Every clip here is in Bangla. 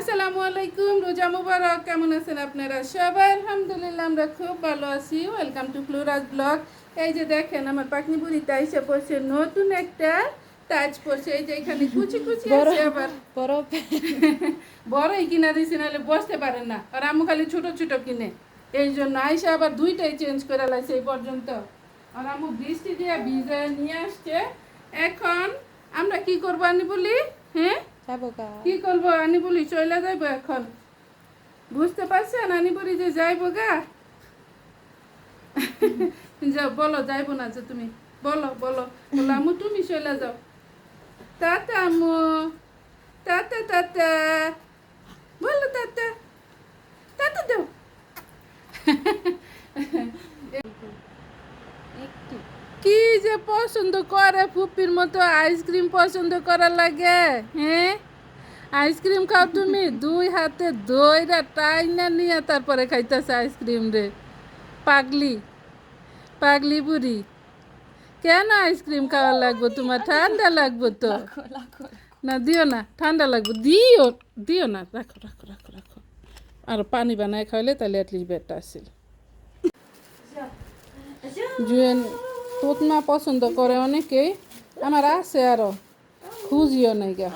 আসসালামু আলাইকুম রোজা মুবারক। কেমন আছেন আপনারা সবাই? আলহামদুলিল্লাহ আমরা খুব ভালো আছি। ওয়েলকাম টু ফ্লোরাজ ব্লগ এই যে দেখেন আমার পাকনি বুড়িতে এসে পড়ছে নতুন একটা টাচ পড়ছে। এই যে এখানে কুচি কুচি আছে আবার। বড় বড়ই কিনা দিয়েছি নাহলে বসতে পারেন না। আর আম্মু খালি ছোট ছোট কিনে। এই জন্য আইসা আবার দুইটাই চেঞ্জ করে লাগছে এই পর্যন্ত। আর আম্মু বৃষ্টি দিয়ে ভিজে নিয়ে আসছে। এখন আমরা কি করব আনি বলি? হ্যাঁ? কি করব? আনি বলি চলে যাইবো এখন। বুঝতে পারছেন আনি বলি যে যাইবো গা? যাও বলো যাইবো না যে তুমি। বলো বলো। বলো আমু তুমি চলে যাও। তাতা আমু তাতা তাতা। বলো তাতা। তাতা দাও। কি যে পছন্দ করে ফুপির মতো আইসক্রিম পছন্দ করা লাগে হ্যাঁ? আইসক্রিম খাও তুমি। দুই হাতে দইরা টাইনা নিয়ে তারপরে খাইতেছে আইসক্রিম রে। পাগলি পাগলি বুড়ি। কেন আইসক্রিম খাওয়া লাগবো তোমার? ঠান্ডা লাগবো তো। না দিও না ঠান্ডা লাগবে। দিও দিও না রাখো রাখো রাখো রাখো। আর পানি বানায় খাইলে তাহলে অ্যাটলিস্ট বেডটা আসছিল জুয়েন তোতমা পছন্দ করে অনেকেই। আমার আছে আরও। খুঁজিও নাই গা।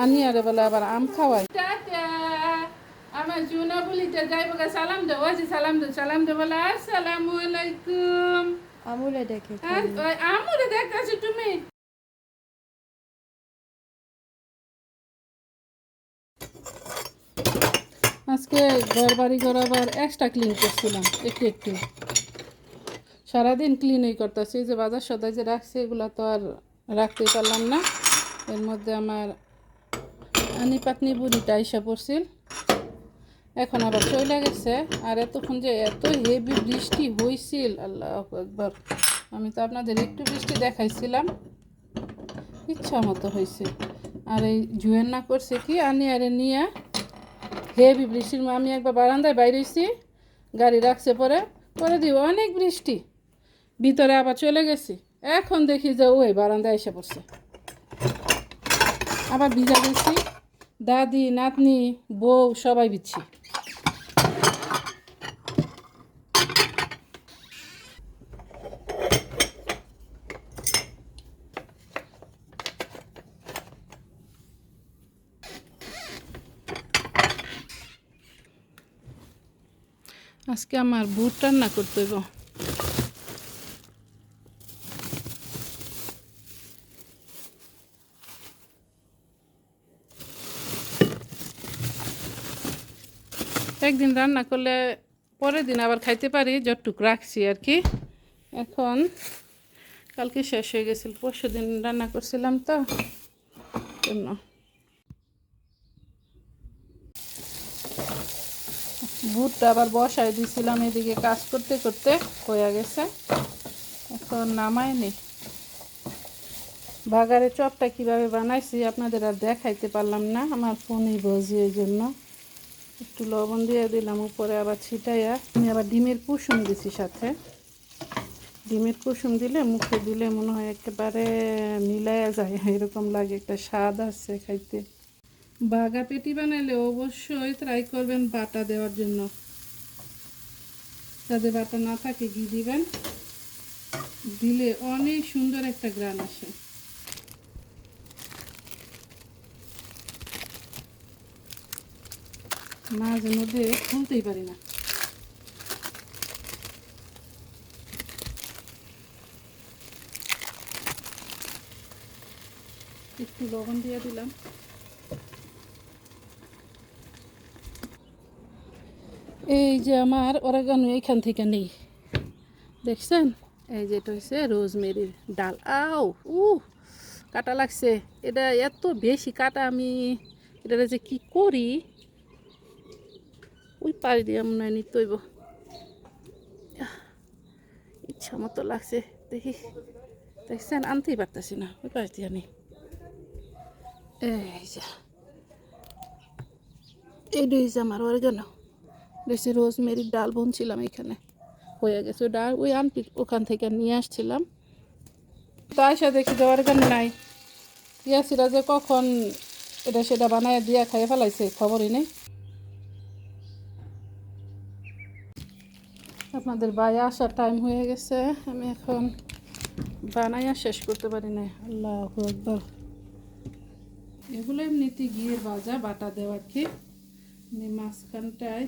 আনি আর বলে আবার আম খাওয়াই। আমার জুনা বলিতে যাইব গা সালাম দে ওই সালাম দে সালাম দে বলে আসসালামু আলাইকুম। আমুলে দেখে আমুরে দেখতেছি তুমি? আজকে ঘর বাড়ি ঘর আবার এক্সট্রা ক্লিন করছিলাম একটু একটু। সারাদিন ক্লিনই করতেছি যে বাজার সদাই যে রাখছি এগুলো তো আর রাখতেই পারলাম না। এর মধ্যে আমার আনি পাতনি বুড়িটা এসে পড়ছিল। এখন আবার চলে গেছে। আর এতক্ষণ যে এত হেভি বৃষ্টি হয়েছিল আল্লাহ একবার আমি তো আপনাদের একটু বৃষ্টি দেখাইছিলাম। ইচ্ছা মতো হয়েছে আর এই জুয়েন না করছে কি, আনি আরে নিয়ে। হেভি বৃষ্টির আমি একবার বারান্দায় বাইরেছি, গাড়ি রাখছে পরে পরে দিব অনেক বৃষ্টি। ভিতরে আবার চলে গেছি। এখন দেখি যে ওই বারান্দায় এসে পড়ছে। আবার ভিজা গেছি। দাদি নাতনি বউ সবাই বিচ্ছি। আজকে আমার বুট রান্না করতে গো একদিন রান্না করলে পরের দিন আবার খাইতে পারি, যতটুক রাখছি আর কি। এখন কালকে শেষ হয়ে গেছিল, পরশু দিন রান্না করছিলাম তো জন্য বুটটা আবার বসাই দিয়েছিলাম এদিকে কাজ করতে করতে, হয়ে গেছে। এখন নামায়নি বাগারে চপটা কীভাবে বানাইছি আপনাদের আর দেখাইতে পারলাম না, আমার ফোনই বজি এই জন্য। একটু লবণ দিয়ে দিলাম, উপরে আবার ছিটাইয়া আমি আবার ডিমের কুসুম দিছি সাথে। ডিমের কুসুম দিলে মুখে দিলে মনে হয় একেবারে মিলাইয়া যায়, এরকম লাগে একটা স্বাদ আছে খাইতে। বাগা পেটি বানাইলে অবশ্যই ট্রাই করবেন বাটা দেওয়ার জন্য। যাদের বাটা না থাকে, ঘি দিবেন। দিলে অনেক সুন্দর একটা গ্রান আসে। মাঝে মধ্যে খুলতেই পারি না। একটু লবণ দিয়ে দিলাম। এই যে আমার অরেগানো এইখান থেকে নেই। দেখছেন? এই যে এটা হচ্ছে রোজমেরির ডাল। আও উ কাটা লাগছে। এটা এত বেশি কাটা আমি এটা যে কি করি? ওই পাড়ি দিয়ে মনে হয় নিতে হইব। ইচ্ছা মতো লাগছে, দেখি। দেখছেন, আনতেই পারতেছি না, ওই পাড়ি দিয়ে আনি। এই যে এইটা হয়েছে আমার অরেগানো বেশি রোজমেরির ডাল বুনছিলাম এখানে। হয়ে গেছে ডাল, ওই আনটি ওখান থেকে নিয়ে আসছিলাম। তো আসা দেখি দেওয়ার অর্গান নাই। ইয়াসিরা যে কখন এটা সেটা বানায় দিয়া খাইয়ে ফেলাইছে, খবরই নেই। আপনাদের বাই আসার টাইম হয়ে গেছে। আমি এখন বানাইয়া শেষ করতে পারি না আল্লাহ একবার এগুলো এমনিতে গিয়ে বাজা বাটা দেওয়া কি? মাঝখানটায়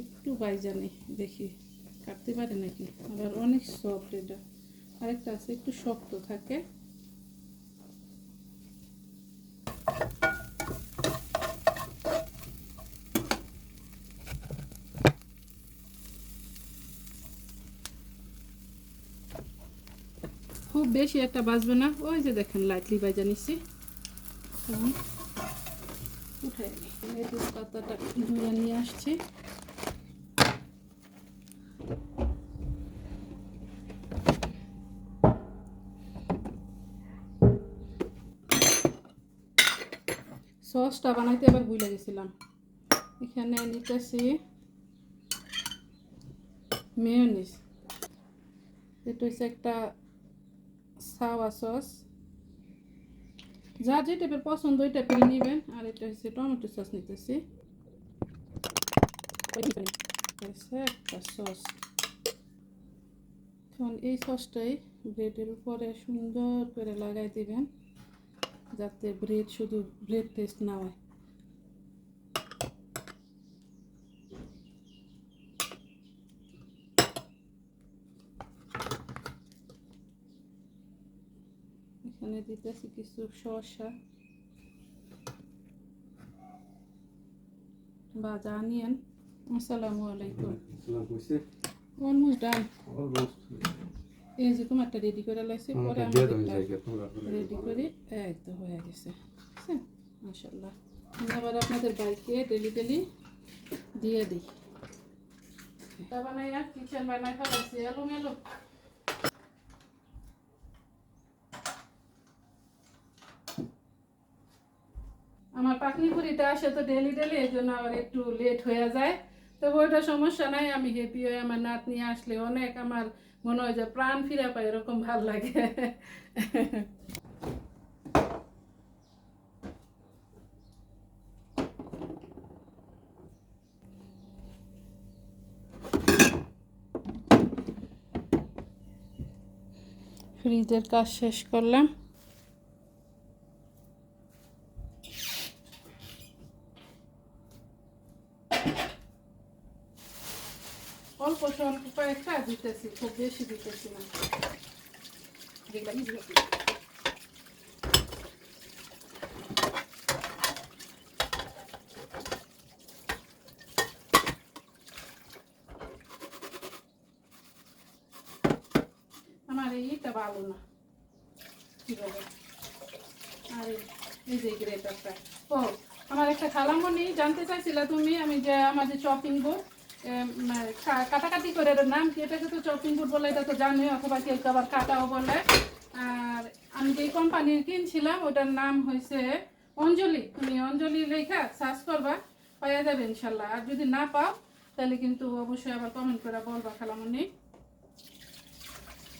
একটু বাইজানি, দেখি। কাটতে পারে নাকি? আবার অনেক সফট এটা। আরেকটা আছে, একটু শক্ত থাকে খুব বেশি একটা বাজবে না। ওই যে দেখেন লাইটলি বাজা নিচ্ছি। পাতাটা নিয়ে আসছি। সসটা বানাইতে আবার ভুলে গেছিলাম। এখানে নিতেছি মেয়নিস এটা হচ্ছে একটা সাওয়া সস যা যে টাইপের পছন্দ ওই টাইপের নেবেন। আর এটা হচ্ছে টমেটো সস নিতেছি। একটা সস। এখন এই সসটাই ব্রেডের উপরে সুন্দর করে লাগাই দিবেন, যাতে ব্রেড শুধু ব্রেড টেস্ট না হয় এখানে দিতেছি কিছু শসা। বাজা আনিয়েন। আসসালামু আলাইকুম। Almost done. অলমোস্ট। এই যে তোমারটা রেডি করে লাইছি পরে রেডি করি এই তো হয়ে গেছে। মাশাল্লাহ আবার আপনাদের বাইকে ডেলি ডেলি দিয়ে দিই। তা বানাইয়া কিচেন বানাই ফেলাইছি। এলো মেলো আমার পাকনি আসে তো ডেলি ডেলি এই জন্য আবার একটু লেট হয়ে যায়। তবে ওইটা সমস্যা নাই, আমি হ্যাপি হয়ে আমার নাত নিয়ে আসলে অনেক আমার মনে হয় যে প্রাণ ফিরে পাই এরকম ভালো লাগে। ফ্রিজের কাজ শেষ করলাম। অল্প দিতেছি খুব বেশি দিতেছি না। আমার এইটা ভালো না কি আর ও আমার একটা খালামনি জানতে চাইছিলা তুমি আমি যে আমাদের চপিং বোর্ড কাটাকাটি করে নাম কি এটাকে তো চপিং বোর্ড বলে, এটা তো জানি, অথবা কেউ আবার কাটাও বলে। আর আমি যে কোম্পানির কিনছিলাম, ওটার নাম হয়েছে অঞ্জলি। তুমি অঞ্জলি লেখা সার্চ করবা, পাওয়া যাবে ইনশাল্লাহ। আর যদি না পাও, তাহলে কিন্তু অবশ্যই আবার কমেন্ট করে বলবা, খালামনি।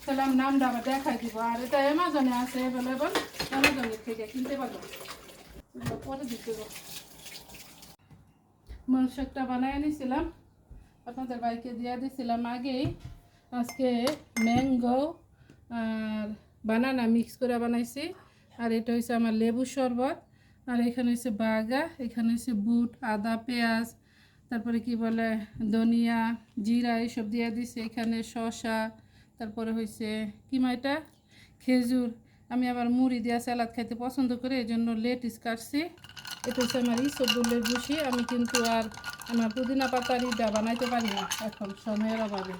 তাহলে আমি নামটা আবার দেখাই দিব। আর এটা অ্যামাজনে আছে অ্যাভেলেবল অ্যামাজনের থেকে কিনতে পারব। পরে দিতে দেবো মনশকটা বানায় নিয়েছিলাম আপনাদের বাইকে দিয়ে দিয়েছিলাম আগেই। আজকে ম্যাঙ্গো আর বানানা মিক্স করে বানাইছি। আর এটা হচ্ছে আমার লেবু শরবত। আর এখানে হচ্ছে বাগা, এখানে হচ্ছে বুট, আদা, পেঁয়াজ, তারপরে কি বলে, ধনিয়া, জিরা এইসব দিয়ে দিছে। এখানে শসা, তারপরে হয়েছে কি মা এটা? খেজুর। আমি আবার মুড়ি দিয়া স্যালাদ খাইতে পছন্দ করি এই জন্য লেটিস কাটছি। এটা হচ্ছে আমার ইসবগুলের বুসি আমি কিন্তু আর আমার পুদিনা পাতার ইটা বানাইতে পারি না এখন সময়ের অভাবে।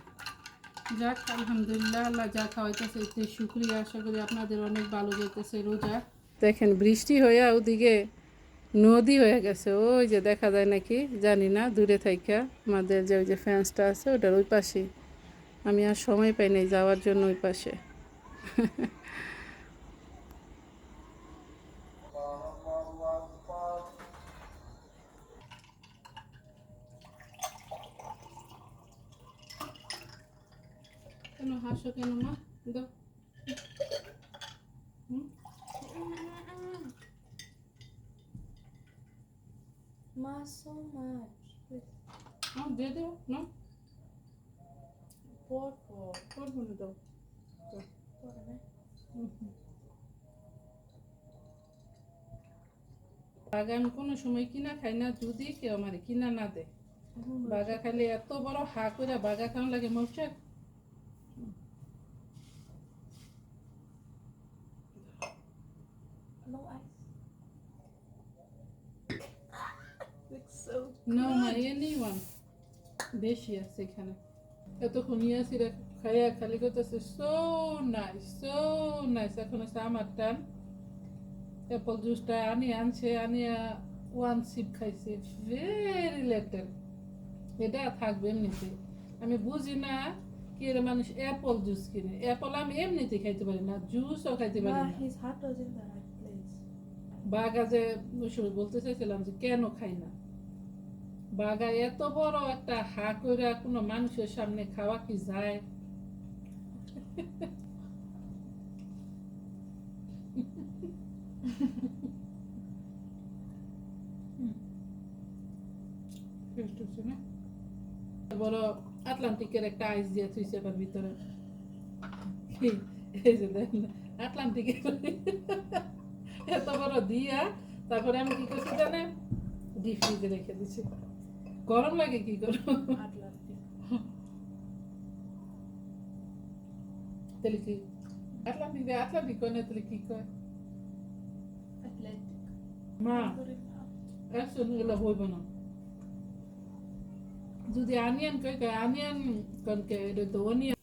যাক, আলহামদুলিল্লাহ, আল্লাহ যা খাওয়াইতেছে এতে শুক্রিয়া, আশা করি আপনাদের অনেক ভালো যেতেছে রোজা। দেখেন বৃষ্টি হয়ে ওদিকে নদী হয়ে গেছে, ওই যে দেখা যায় নাকি, জানি না, দূরে থাইকা আমাদের যে ওই যে ফ্যান্সটা আছে, ওটার ওই পাশে। আমি আর সময় পাই নাই যাওয়ার জন্য ওই পাশে কেন হাসো কেন মা দাও হুম? Mama, so much. হ্যাঁ দিয়ে দেবো না purple. করব না দাও Purple. বাগা আমি কোনো সময় কিনা খাই না যদি কেউ আমার কিনা না দেয় বাগা খালি এত বড় হা করে বাগা খাওয়া লাগে মৌচাক No ice. So না এনি ওয়ান বেশি আছে এখানে এতক্ষণ ইয়াসিরা খাইয়া খালি করতেছে সো নাইস সো নাইস এখন আছে আমার টান অ্যাপল জুসটা আনি আনছে আনিয়া ওয়ান সিপ খাইছে ভেরি লেটেল এটা থাকবে এমনিতে আমি বুঝি না কি এর মানুষ অ্যাপল জুস কিনে অ্যাপল আমি এমনিতে খাইতে পারি না জুসও খাইতে পারি না যে বলতে চাইছিলাম যে কেন খাই না বাগা এত বড় একটা হা করে কোনো মানুষের সামনে খাওয়া কি যায়? বড় আটলান্টিকের একটা আইস দিয়ে থুইছে ভিতরে। এই- যে এত বড় দিয়া, তারপরে আমি কি করছি জানে ডিপ ফ্রিজে রেখে দিছি। গরম লাগে কি করব তাহলে কি আটলান্টিক দিয়ে আটলান্টিক কয় না তাহলে কি কয়? মা Put it up. একশো এগুলো হইব না। যদি আনিয়ান কয় কয় আনিয়ান কনকে এটা তো অনিয়ন।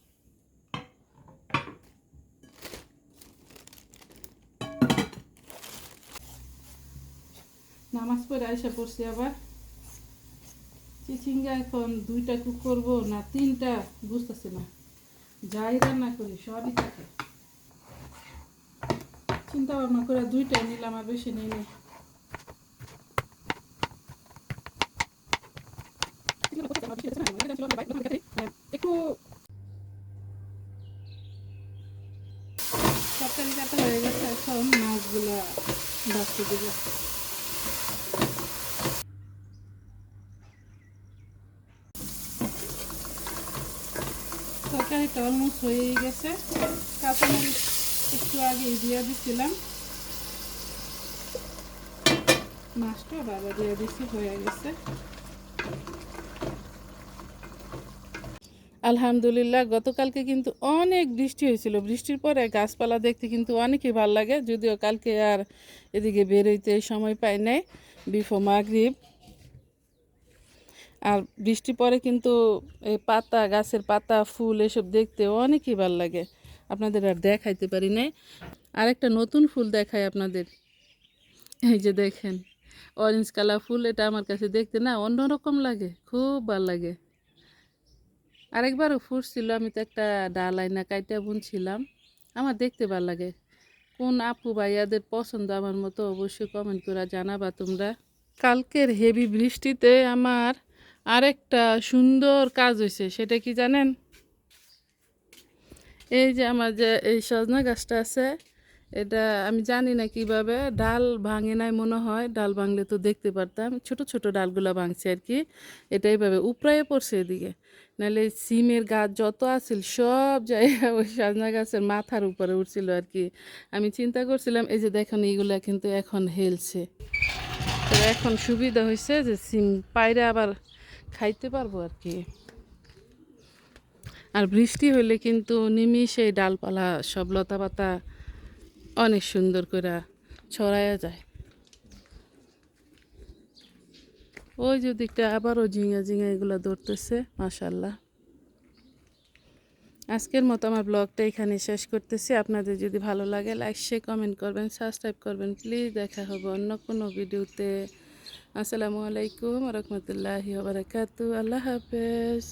নামাজ পড়ে আইসা পড়ছি আবার। চিচিঙ্গা এখন দুইটা কুক করব না তিনটা, বুঝতেছি না। যাই রান্না করি, সবই থাকে। চিন্তা ভাবনা করে দুইটাই নিলাম, আর বেশি নিই নি। একটু হয়ে গেছে, এখন মাছগুলো ভাজতে দেবো। অলমোস্ট হয়ে গেছে। কাঁচামরিচ একটু আগে দিয়ে দিচ্ছিলাম মাছটা বাবা দিয়ে দিচ্ছি হয়ে গেছে। আলহামদুলিল্লাহ, গতকালকে কিন্তু অনেক বৃষ্টি হয়েছিল। বৃষ্টির পরে গাছপালা দেখতে কিন্তু অনেকই ভালো লাগে। যদিও কালকে আর এদিকে বেরোইতে সময় পাই নাই। বিফো মাগরিব। আর বৃষ্টি পরে কিন্তু এই পাতা, গাছের পাতা, ফুল এসব দেখতে অনেকই ভালো লাগে। আপনাদের আর দেখাইতে পারি নাই। আরেকটা নতুন ফুল দেখায় আপনাদের। এই যে দেখেন অরেঞ্জ কালার ফুল, এটা আমার কাছে দেখতে না অন্যরকম লাগে, খুব ভালো লাগে। আরেকবারও ফুটছিল, আমি তো একটা ডাল আইনা কাইটা বুনছিলাম। আমার দেখতে ভালো লাগে। কোন আপু ভাইয়াদের পছন্দ আমার মতো অবশ্যই কমেন্ট করে জানাবা তোমরা। কালকের হেভি বৃষ্টিতে আমার আরেকটা সুন্দর কাজ হয়েছে সেটা কি জানেন? এই যে আমার যে এই সজনা গাছটা আছে, এটা আমি জানি না কীভাবে, ডাল ভাঙে নাই মনে হয়, ডাল ভাঙলে তো দেখতে পারতাম, ছোট ছোট ডালগুলো ভাঙছে আর কি, এটা এইভাবে উপরায়ে পড়ছে এদিকে। নাহলে সিমের গাছ যত আছিল, সব জায়গায় ওই সজনা গাছের মাথার উপরে উঠছিল আর কি। আমি চিন্তা করছিলাম, এই যে দেখেন এইগুলা কিন্তু এখন হেলছে। তো এখন সুবিধা হয়েছে যে সিম পাইরে আবার খাইতে পারব আর কি। আর বৃষ্টি হইলে কিন্তু নিমিষে ডালপালা, সব লতা পাতা অনেক সুন্দর করে ছড়ায়া যায়। ওই যে দিকটা আবারও ঝিঙা ঝিঙা এগুলো ধরতেছে মাশাল্লাহ আজকের মতো আমার ব্লগটা এখানে শেষ করতেছি। আপনাদের যদি ভালো লাগে, লাইক শেয়ার কমেন্ট করবেন সাবস্ক্রাইব করবেন। প্লিজ দেখা হবে অন্য কোনো ভিডিওতে। আসসালামু আলাইকুম রহমতুল্লাহি বারাকাতু আল্লাহ হাফেজ